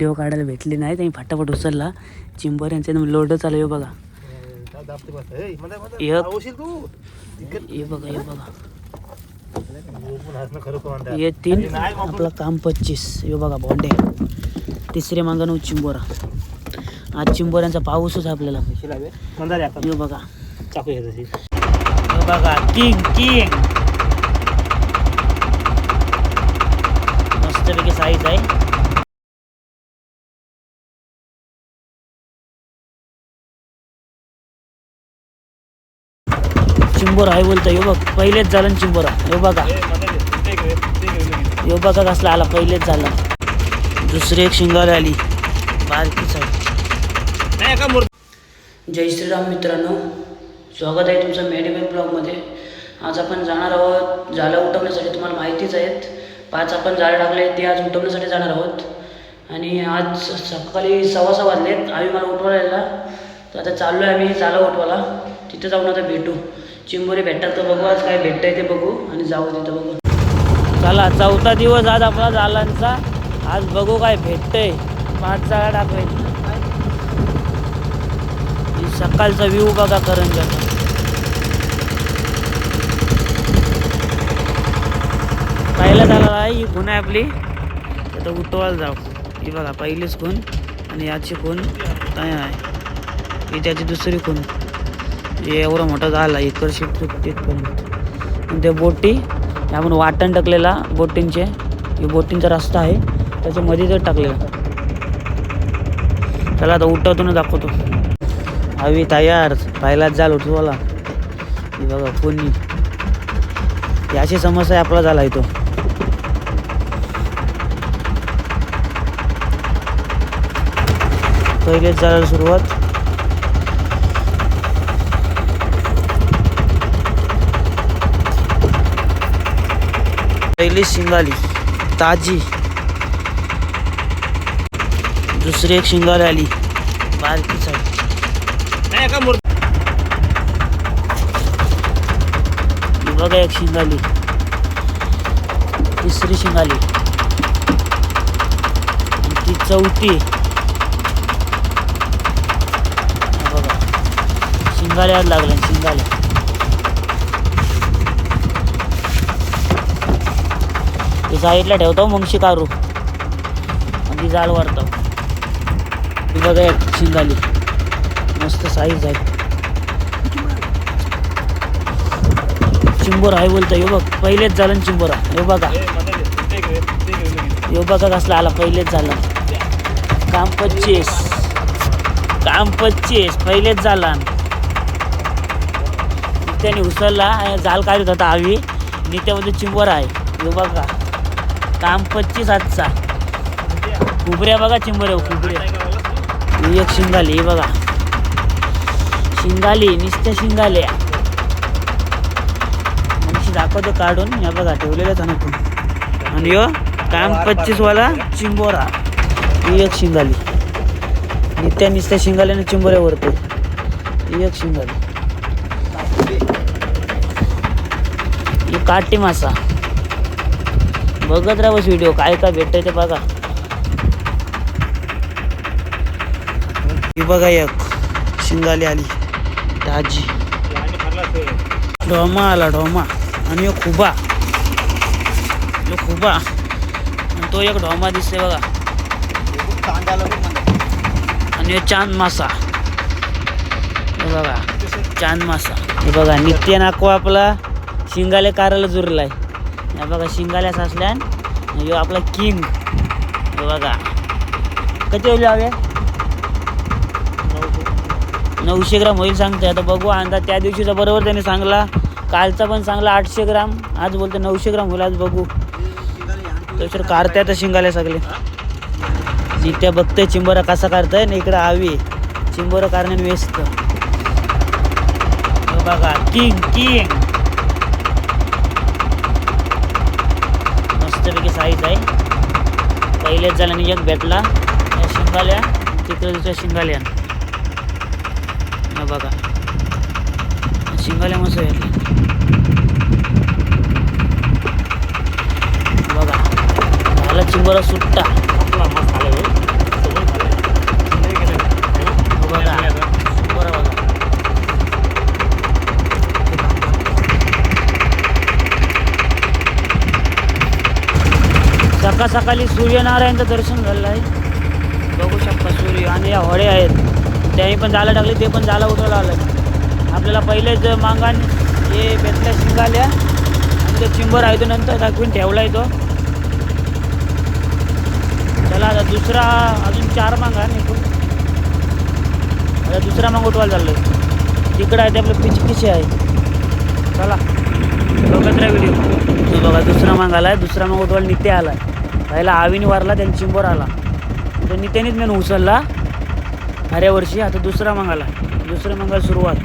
Video काढायला भेटली नाही त्यांनी फटाफट उचलला. चिंबर यांच्या लोड चालू आहे बघा. हे बघा हे बघा. हे तीन. आपलं काम पच्चीस. हे बघा बॉन्डे तिसरे मागणं चिंबोरा. आज चिंबोऱ्यांचा पाऊसच आपल्याला. हे बघा. हे बघा किंग किंग. मस्तपैकी साईज आहे. चिंबोरा आहे बोलतो यो बघ पहिलेच झालं ना चिंबोरा. हे बघा. यो बघा कसला आला पहिलेच झाला. दुसरी एक शिंगाला आली. बारकी जय श्रीराम मित्रांनो. स्वागत आहे तुमचं मेडिकल ब्लॉगमध्ये. आज आपण जाणार आहोत जाळं उठवण्यासाठी. तुम्हाला माहितीच आहेत. पाच आपण जाळं टाकले ते आज उठवण्यासाठी जाणार आहोत. आणि आज सकाळी सव्वा सहा वाजलेत. आम्ही मला उठवायला यायला. तर आता चाललो आहे आम्ही जाळं उठवायला. तिथे जाऊन आता भेटू. चिंबोरी भेटतात तर बघू आज काय भेटतंय ते बघू आणि जाऊ तिथं बघू. चला चौथा दिवस आज आपला जालांचा आज बघू काय भेटतंय. पाच जाळा टाकायचं सकाळचा व्ह्यू बघा करंजाचा पहिला झाला आहे ही खून आहे आपली. आता उठवायला जाऊ. ही बघा पहिलीच खून आणि याची खून काय आहे. ही त्याची दुसरी खून. एवढं मोठा झाला इकडं शिफ्ट तिथपर्यंत. ते त्या बोटी आपण वाटण टाकलेला बोटींचे हे बोटींचा रस्ता आहे त्याच्यामध्ये जर टाकलेला. चला आता उठवतून दाखवतो. हवी तयार पहिलाच जाल उठवाला बघा कोणी. याची समस्या आपला झाला तो पहिलेच झाला सुरुवात. पहिली शिंगाली ताजी. दुसरी एक शिंगाली आली बारकी साईड बघा एक शिंगाली. तिसरी शिंगाली. ती चौथी. बघा. शिंगाल्या आज लागल्या शिंगाल्या साईडला ठेवतो मग शिकारू आणि ती जाळ वाढतो. ती बघा एक झाली. मस्त साईज आहे. चिंबोरा आहे बोलतो यो बघ पहिलेच झालं ना चिंबोरा. यो बघा. यो बघा कसला आला पहिलेच झाला. काम पच्चीस. काम पच्चीस पहिलेच झाला. त्याने उचलला आणि जाल काढत होता आवी नित्यामध्ये चिंबोरा आहे. यो बघा. काम पच्चीस आजचा. कुबऱ्या बघा चिंबऱ्या कुबऱ्या ही एक शिंगाली ही बघा. शिंगाली नुसत्या शिंगाल्या. मग दाखवतो काढून या बघा ठेवलेल्याच ना आणि यो काम पच्चीस वाला चिंबोरा. ही एक शिंगाली. नित्या निस्त्या शिंगाल्याने चिंबोऱ्या वरते. ही एक शिंगाली. ही काटी मासा. बघत राहा बस व्हिडिओ काय काय भेटतंय ते बघा. ही बघा एक शिंगाली आली ताजी ढोमा आला ढोमा. आणि एक खुबा खुबा आणि तो एक ढोमा दिसते बघा. आणि चांद मासा. हे बघा चांद मासा. हे बघा नित्य नाको आपला शिंगाले काराला जुरलाय. बघा शिंगाला साचल्यान ह्यो आपला किंग. हे बघा. कधी होईल हवे नऊशे ग्राम होईल सांगते आता बघू अंदाज त्या दिवशीचा बरोबर त्याने सांगला. कालचा पण सांगला आठशे ग्राम. आज बोलतो नऊशे ग्राम होईल आज बघू. तर काढताय तर शिंगाले सगळे. जित्या बघतंय चिंबोरा कसा काढताय ना इकडं आवी चिंबोरा कारण व्यस्त. बघा किंग किंग. मस्तपैकी साईज आहे. पहिलेच झाल्याने एक भेटला. या शिंगाल्या तिकडे दुसऱ्या शिंगाल्या. बघा. शिंगाल्या मस्त भेटल्या. बघा. झाला चिंबोरा सुट्टा. सकाळ सकाळी सूर्यनारायणचं दर्शन झालं आहे. बघू शकता सूर्य आणि या होडे आहेत. त्याही पण जायला टाकले ते पण जायला उतरवलं आलं आपल्याला पहिलेच मांगान हे बेतल्या शिंगाल्या आणि ते चिंबर आहे तो नंतर दाखवून ठेवला आहे तो. चला आता दुसरा अजून चार मांगा निघून आता दुसरा मांग उठवायला चाललोय. तिकडं आहे ते आपलं पिचपिची आहे. चला बघत राहा व्हिडिओ. बघा दुसरा मांग आहे दुसरा मांग उठवायला नित्य आलाय. पहिला आवीने वारला त्यांनी चिंबोर आला. तो नित्यानेच मेन उचलला अऱ्या वर्षी आता दुसरा मांग आला दुसऱ्या मांगाला सुरुवात.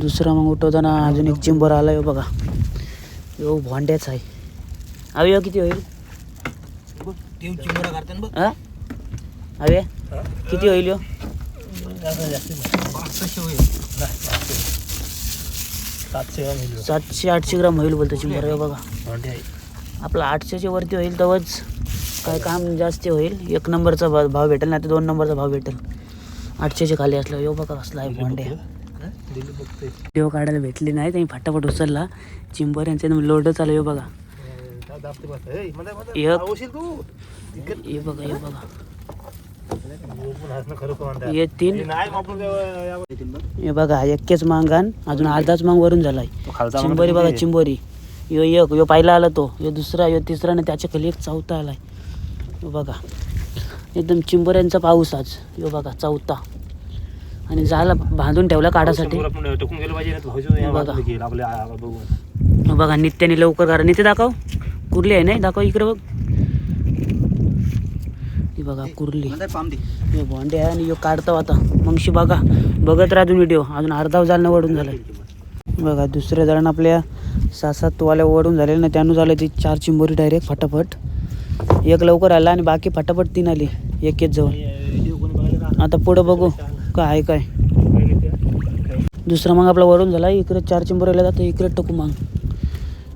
दुसरा मांग उठवताना अजून एक चिंबर आला यो बघा. यो भांड्याच आहे. अवे ह्यो किती होईल? हा? अवे किती होईल यो? सातशे आठशे ग्राम होईल बोलतो चिंबर बघा. आपलं आठशेच्या वरती होईल तेव्हाच काय काम जास्त होईल. एक नंबरचा भाव भाव भेटेल नाही तर दोन नंबरचा भाव भेटेल. आठशेच्या खाली असलं यो बघा कसला आहे भांडे. व्हिडिओ काढायला भेटली नाही त्यांनी फटाफट उचलला. चिंबर यांचे लोड चालू आहे बघा. बघा हे बघा. हे तीन. हे बघा एक्केच मांगान अजून अर्धाच मांग वरून झालाय. चिंबोरी बघा चिंबोरी. यो एक यो पहिला आला तो. यो दुसरा यो तिसरा आणि त्याच्याखाली एक चौथा आलाय. यो बघा. एकदम चिंबोऱ्यांचा पाऊस आज. यो बघा चौथा. आणि झाला बांधून ठेवला काढासाठी. बघा. यो बघा नित्याने लवकर करा नित्य दाखव. कुर्ली आहे नाही? दाखव इकडे बघ. बघा कुर्ली. हे भोंडे आहे आणि यो काढतो आता. मगशी बघा. बघत राहा तुम्ही व्हिडिओ. अजून अर्धा जालनं वडून झालं. बघा दुसऱ्या जण आपल्या सात सात वाल्या ओढून झाले ना त्यानं झालं ती चार चिंबोरी डायरेक्ट फटाफट. एक लवकर आला आणि बाकी फटाफट तीन आली एक एक जवळ. आता पुढं बघू काय आहे काय. दुसरा मग आपला वरून झाला इकडे चार चिंबर आल्या जातं इकडे टाकू मग.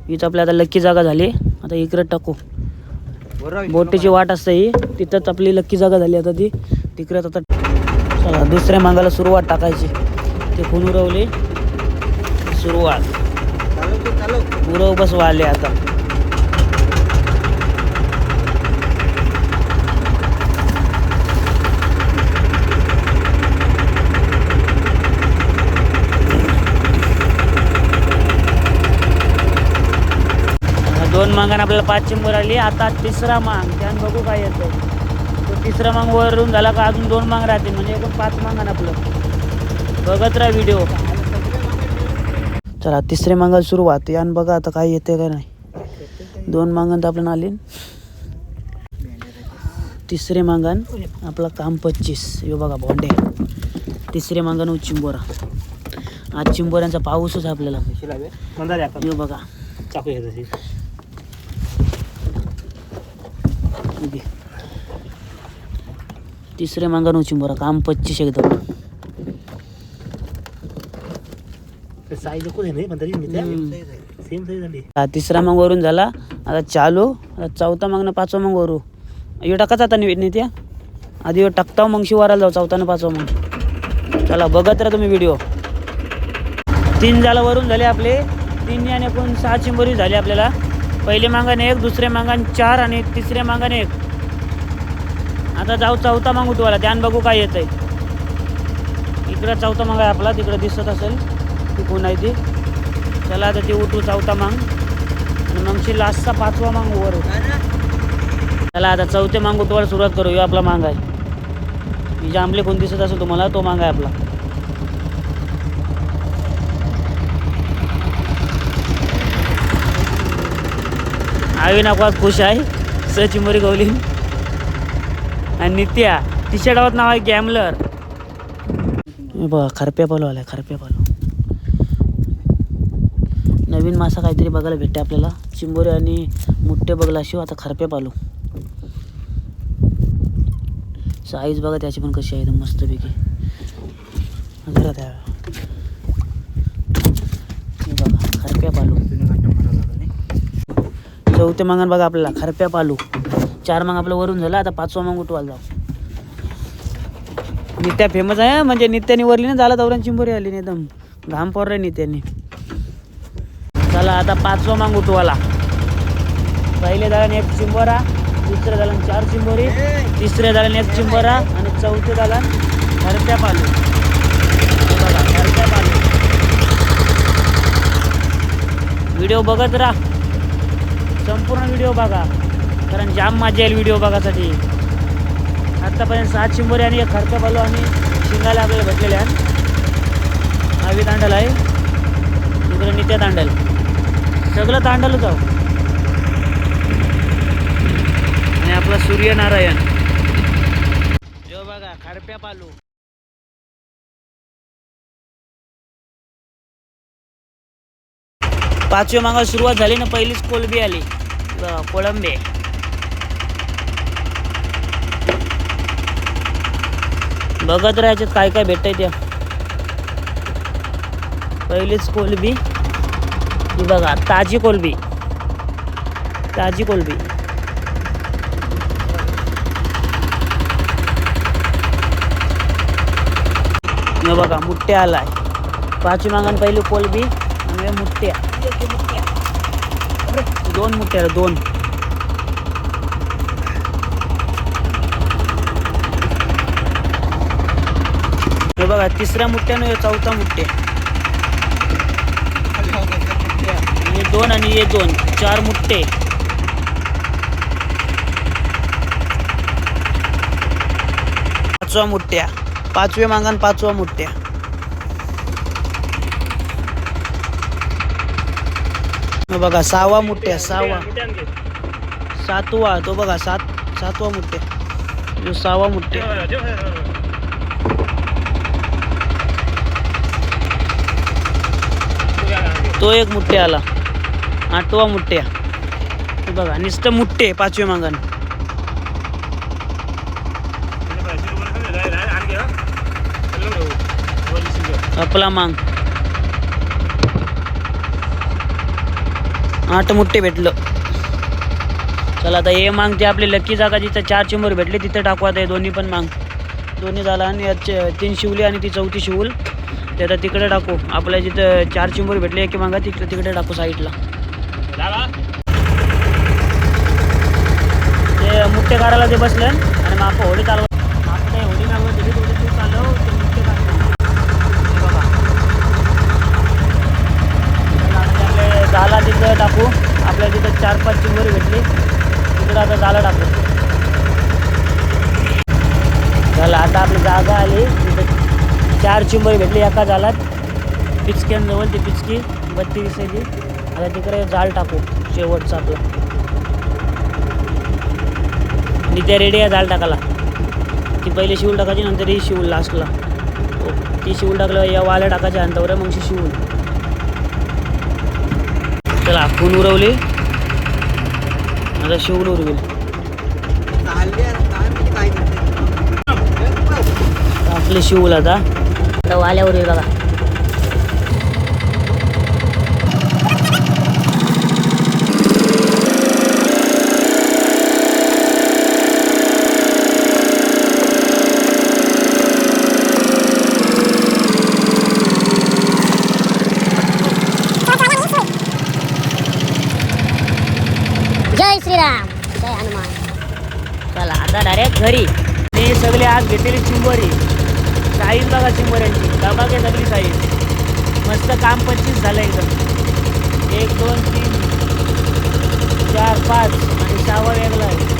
इथं आपल्या आता लक्की जागा झाली आता इकडे टाकू. बोटीची वाट असते ही तिथंच आपली लक्की जागा झाली आता ती. तिकडे आता चला दुसऱ्या मांगाला सुरुवात टाकायची. ते खून उरवली सुरुवात. उरव बस वाले आता. दोन मांगाने आपल्याला पाच चिंबर आली. आता तिसरा मांग. त्यान बघू काय येतं तो तिसरा मांग वरून झाला का अजून दोन मांग राहतील. म्हणजे एकूण पाच मांगान आपलं. बघत राहा व्हिडिओ चला तिसरे मांगाला सुरुवात. यान बघा आता काय येते काय नाही. दोन मांगण तर आपल्याला आले. तिसरे मांगण आपलं काम पच्चीस. यो बघा भोंडे तिसरे मांगण हो चिंबोरा. आज चिंबोऱ्यांचा पाऊसच आहे आपल्याला. यो बघा. तिसरे मांगण हो चिंबोरा. काम पच्चीस एकदम. हा, तिसरा मांग वरून झाला आता चालू चौथा मागणं पाचवा मांग वरू. यो टाकाच आता नि नित्या. आधी टाकता मग शिवाराला जाऊ चौथा आणि पाचवा मग. चला बघत राहा तुम्ही व्हिडिओ तीन झाला वरून झाले आपले. तीन आणि एकूण सहा चिंबोरी झाली आपल्याला. पहिले मांगाने एक दुसरे मांगाने चार आणि तिसऱ्या मांगाने एक. आता जाऊ चौथा मांग उठवायला. ध्यान बघू काय येत आहे इकडं चौथा मांग आहे आपला तिकडं दिसत असेल. ती कोण आहे ती. चला आता ते उठू चौथा मांग. आणि मगशी लास्टचा पाचवा मांग वर. चला आता चौथे मांग उठवायला सुरुवात करू ह्यो आपला मांग आहे. ही जांभले कोण दिसत असेल तुम्हाला तो मांग आहे आपला. आवी नाकवात खुश आहे. सचिमोरी गवली. आणि नित्या टी शर्टावर नाव आहे गॅमलर. बघा खरप्या पालो खरप्या पालो नवीन मासा काहीतरी बघायला भेटते आपल्याला. चिंबोरे आणि मुठ्ठे बघला शिव आता खरपे पालो. साईज बघा त्याची पण कशी आहे एकदम मस्तपैकी. घरात आहे. बघा खरप्या पालू. चौथे मागण बघा आपल्याला खरप्या पालू. चार माग आपलं वरून झालं आता पाचवा माग उठवायला जाऊ. नित्या फेमस आहे म्हणजे नित्याने वरली ना झाला दौऱ्यान चिंबोरी आली नाही एकदम. घाम पोर रे नित्याने. चला आता पाचवा मागू तुम्हाला पहिले झालं एक चिंबोरा दुसरं झालं चार चिंबोरी तिसरे झालं एक चिंबोरा आणि चौथे झालं घरच्या पालू बघा घरच्या पालू व्हिडिओ बघत राहा. संपूर्ण व्हिडिओ बघा. कारण जाम मजा येईल व्हिडिओ बघासाठी. आत्तापर्यंत सात शिंबोरी आणि एक खर्च पालू आणि शिंगाला आपल्याला भेटलेल्या आहे आवी तांडल आहे. इकडे नित्या तांडल सगळं तांडलच जाऊ. आणि आपला सूर्यनारायण. जो बघा खारप्या पालू. पाचव्या मागा सुरुवात झाली ना पहिलीच कोलबी आली. कोळंबे. बघत राहायच्यात काय काय भेटतंय त्या. पहिलीच कोलबी ही बघा ताजी कोलबी. ताजी कोलबी. बघा मुठ्या आलाय. पाचवी मागान पहिली कोलबी आणि मुठ्या दोन मुठ्या दोन. बघा तिसऱ्या मुठ्यानं चौथा मुठ्या हे दोन आणि हे दोन चार मुठ्ठे. पाचवा मुठ्ठ्या. पाचव्या मागान पाचवा मुठ्ठ्या. बघा सहावा मुठ्ठ्या सहावा. सातवा तो बघा सात सातवा मुठ्ठ्या. सहावा मुठ्ठ्या. तो एक मुठ्ठे आला. आठवा मुठ्ठ्या बघा नुसतं मुठ्ठे पाचवे मागान आपला मांग. आठ मुठ्ठे भेटलं. चला आता हे मांग ते आपली लकी जागा जिथं चार चिंबर भेटले तिथं टाकू आता हे दोन्ही पण मांग. दोन्ही झाला आणि तीन शिवली आणि ती चौथी शिवल. ते आता तिकडे टाकू. आपल्या जिथं चार चेंबर भेटले की मागा तिकडे तिकडे टाकू साईडला ते मुठ्ठे काढायला ते बसले आणि मग आपण होडी चालवत आपण ते होडी मागवत होती तेवढी तू चालव ते आपले जाला तिथं टाकू. आपल्या तिथं चार पाच चिंबोरी भेटली. तिकडं आता जाला टाकू. झालं आता आपली जागा आली. तिथं चार चिंबोरी भेटली एका जालात पिचक्यांजवळ ती पिचकी बत्ती दिसायची आता तिकडे जाळ टाकू शेवटचा आपला. नित्या त्या रेडी आहे जाळ टाकायला. ती पहिले शिवूल टाकायची नंतर ही शिवूल लास्टला हो, ती शिवूल टाकलं या वाल्या टाकायच्या अंतावर मग शी शिवूल चला खून उरवली. आता शिवूल उरवेल. आपले शिवूल आता. आता वाल्यावर येऊ बघा. जय श्रीराम. जय हनुमान. चला आता डायरेक्ट घरी. मी सगळे आज घेतलेली चिंबोरी. साईज बघा चिंबोऱ्यांची. डबा घे सगळी साईज मस्त काम पंचवीस झालं एकदम. एक दोन तीन चार पाच. आणि शावर वेगळा आहे.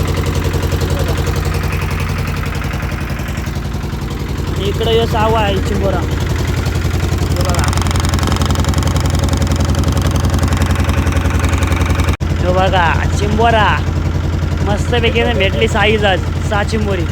इकडं यो आवा आहे चिंबोरा हे बघा हे बघा चिंबोरा. मस्तपैकी ना भेटली साईज आज सहा चिंबोरी.